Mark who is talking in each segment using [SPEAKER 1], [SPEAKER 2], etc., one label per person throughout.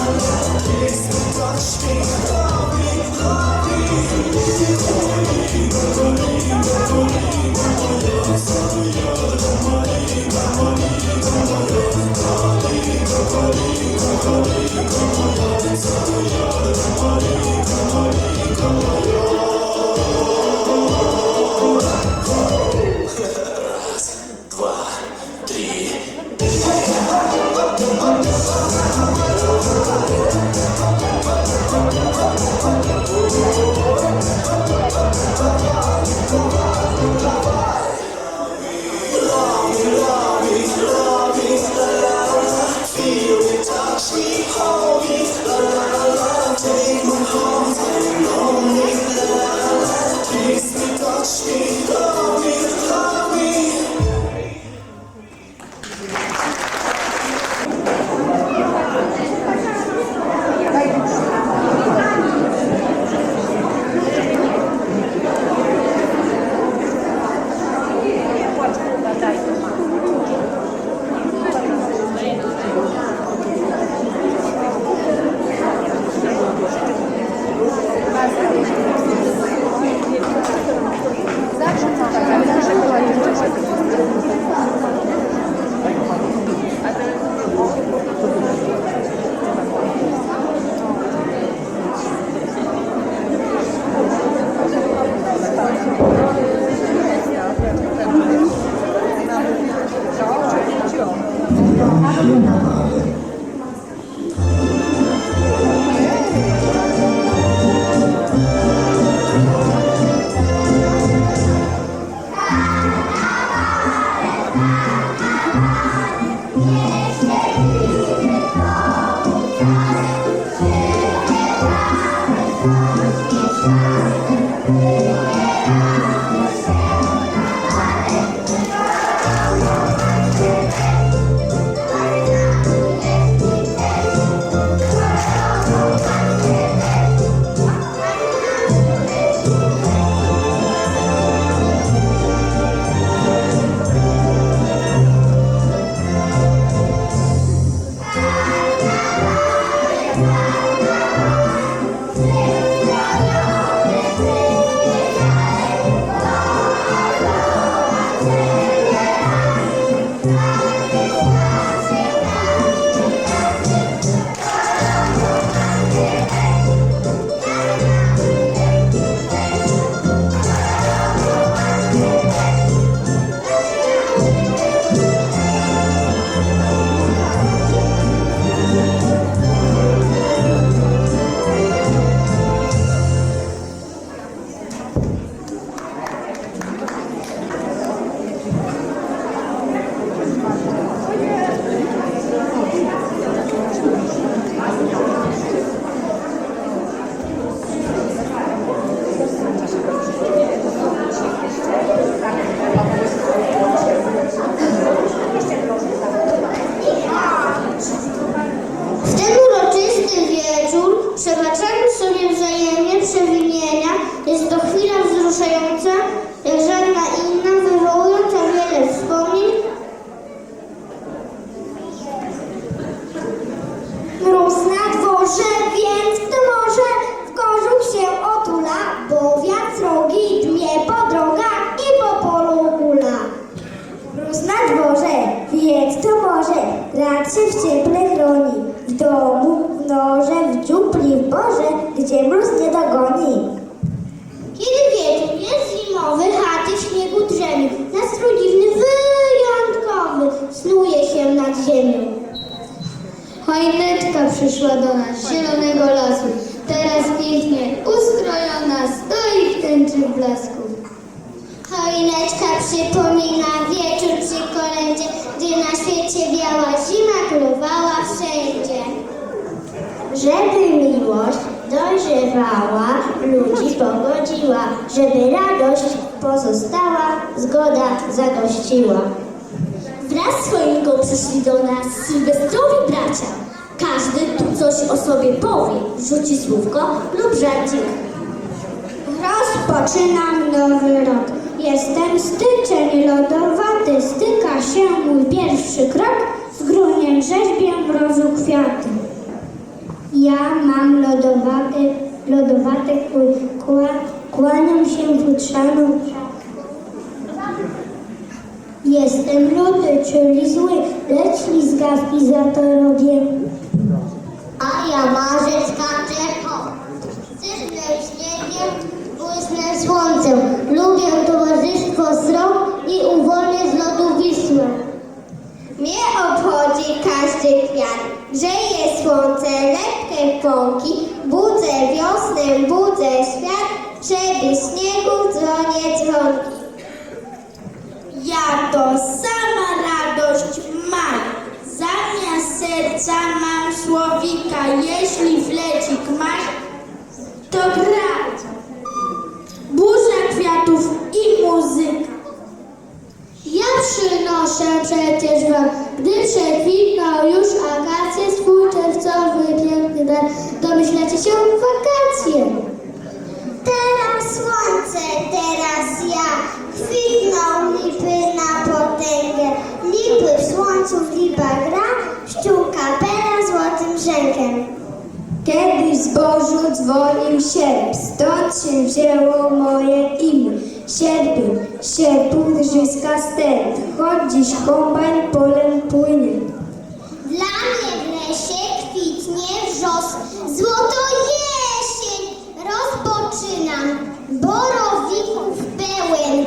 [SPEAKER 1] Дорожки, дорожки, дорожки, W się w cieple chroni. W domu, w norze, w dziupli, w borze, gdzie mróz nie dogoni. Kiedy wieczór jest zimowy, chaty w śniegu drzemią. Nastrój dziwny, wyjątkowy, snuje się nad ziemią. Chojneczka przyszła do nas z zielonego lasu. Teraz pięknie ustrojona, stoi w tęczy blasku. Choineczka przypomina wieczór przy kolędzie, gdy na świecie biała zima królowała wszędzie. Żeby miłość
[SPEAKER 2] dojrzewała, ludzi pogodziła, żeby radość pozostała, zgoda zagościła.
[SPEAKER 1] Wraz z choinką przyszli do nas sylwestrowi bracia. Każdy tu coś o sobie powie, rzuci słówko lub żarcik.
[SPEAKER 2] Rozpoczynam nowy rok. Jestem styczeń lodowaty, styka się mój pierwszy krok, z gruniem rzeźbię mrozu kwiaty. Ja mam lodowaty, lodowaty kła, kłaniam się futrzaną Jestem ludy, czyli zły, lecz ślizgawki za to robię.
[SPEAKER 1] A ja marzec
[SPEAKER 2] sama radość mam, zamiast serca mam słowika, jeśli flecik masz, to grać. Burza kwiatów i muzyka. Ja przynoszę przecież wam, gdy przekwitną już akacje, swój czerwcowy piękny dar, domyślacie się wakacje. W słońcu w lipach gra, ściółka pera złotym brzękiem. Kiedyś w zbożu dzwonił sierp, stąd się wzięło moje imię. Sierpień, sierpu drżyska stęd, choć dziś kombajn polem płynie.
[SPEAKER 1] Dla mnie w lesie kwitnie wrzos, złoto jesień rozpoczynam. Borowików pełen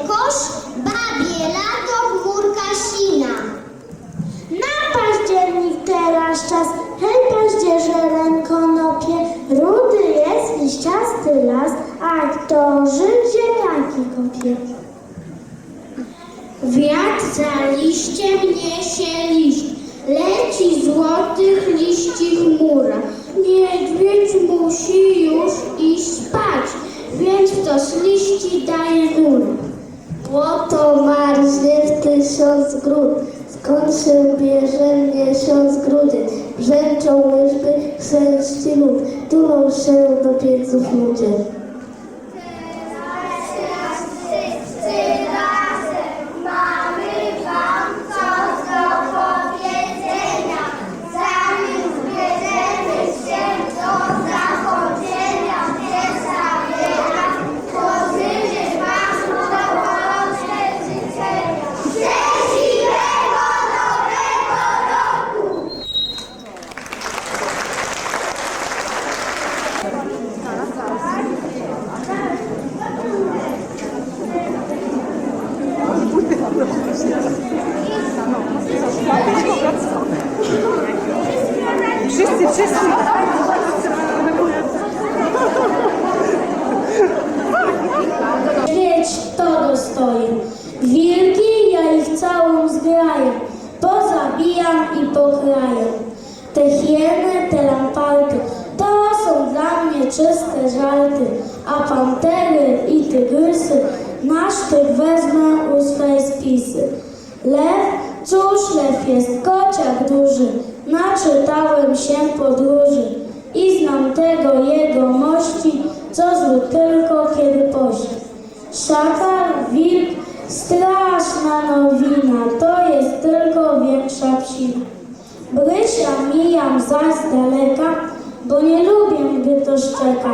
[SPEAKER 2] a ktorzy ziemniaki kopie. Wiatr za liściem niesie liść, leci złotych liści chmura. Niedźwiedź musi już iść spać, więc kto z liści daje nurę. Błoto marznie w tysiąc grud, skąd się bierze miesiąc grudzień. Brzęczą łyżwy, chrzęści lud, tulą się do pieców ludzie. Czyste żarty, a pantery i tygrysy na sztyk wezmę u swej spisy. Lew, cóż lew jest kociak duży, naczytałem się podróży i znam tego jego mości, co zły tylko kiedy pości. Szakal, wilk, straszna nowina, to jest tylko większa psina. Brysia mijam zaś z daleka, bo nie lubię, gdy to szczeka.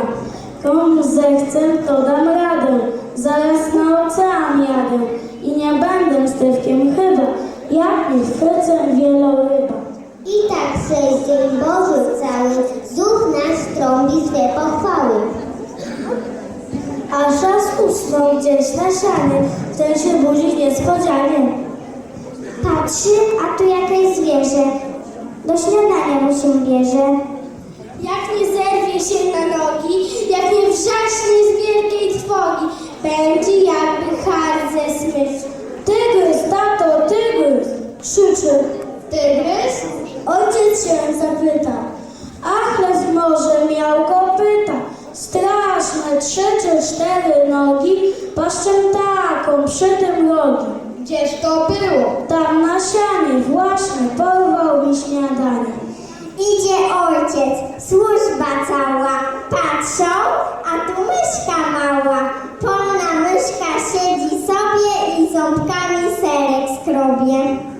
[SPEAKER 2] Komu zechcę, to dam radę, zaraz na ocean jadę i nie będę stewkiem chyba, jak nie chwycę wieloryba.
[SPEAKER 1] I tak przez dzień Boży cały zuch nasz trąbi swe pochwały.
[SPEAKER 2] Aż raz usnął gdzieś na sianie, ten się budzi niespodzianie. Patrzy, a tu jakieś zwierzę. Do śniadania mu się bierze jak nie zerwie się na nogi, jak nie wrzaśnie z wielkiej trwogi, będzie jakby hart ze smyczy. Tygrys, tato, tygrys, krzyczy. Tygrys? Ojciec się zapyta. Achles może miał kopyta, straszne trzy czy cztery nogi, paszczem taką przy tym rogi.
[SPEAKER 3] Gdzież to było?
[SPEAKER 2] Tam na sianie właśnie porwał mi śniadanie.
[SPEAKER 3] Idzie ojciec, służba cała. Patrzą, a tu myszka mała. Polna myszka siedzi sobie i ząbkami serek skrobie.